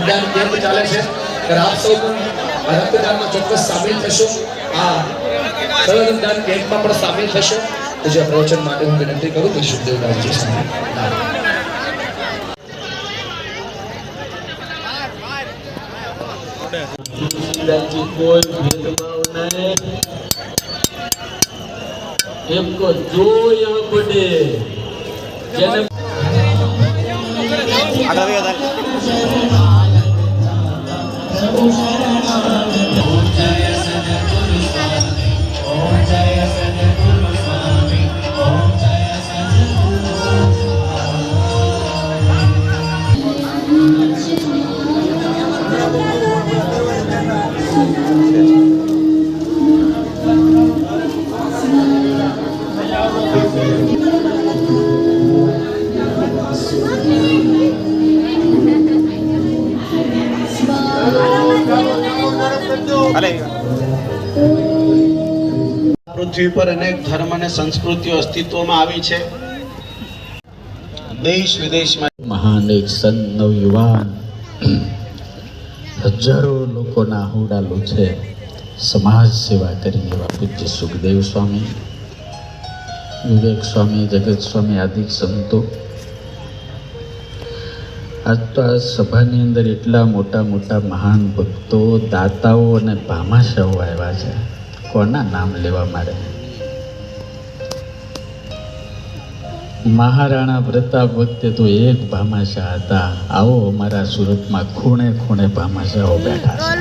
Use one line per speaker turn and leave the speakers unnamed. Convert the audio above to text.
રક્તદાન કેમ્પ ચાલે છે ત્યારે આપ સૌ પણ આ રક્તદાનમાં ચોક્કસ સામેલ થશો આ રક્તદાન કેમ્પમાં પણ સામેલ થશો તો જે પ્રવચન માટે હું વિનંતી કરું તો શુભદેવદાસજી સામે
તુલસીદાસજી કોઈ ભેદભાવ નહીં એમકો જોયા પડે જેને Shabbat
પૃથ્વી પર અનેક ધર્મ અને સંસ્કૃતિઓ અસ્તિત્વમાં આવી છે. દેશ વિદેશમાં
મહાન એક સંત નવયુવાન હજારો લોકોના હુડાલો છે. સમાજ સેવા કરીને એવા પૂજ્ય સુખદેવ સ્વામી વિવેક સ્વામી જગત સ્વામી આદિ સંતો આજ તો આ સભાની અંદર એટલા મોટા મોટા મહાન ભક્તો, દાતાઓ અને ભામાશાઓ આવ્યા છે. કોના નામ લેવા મારે મહારાણા પ્રતાપ વખતે તો એક ભામાશા હતા. આવો અમારા સુરતમાં ખૂણે ખૂણે ભામાશાઓ બેઠા છે.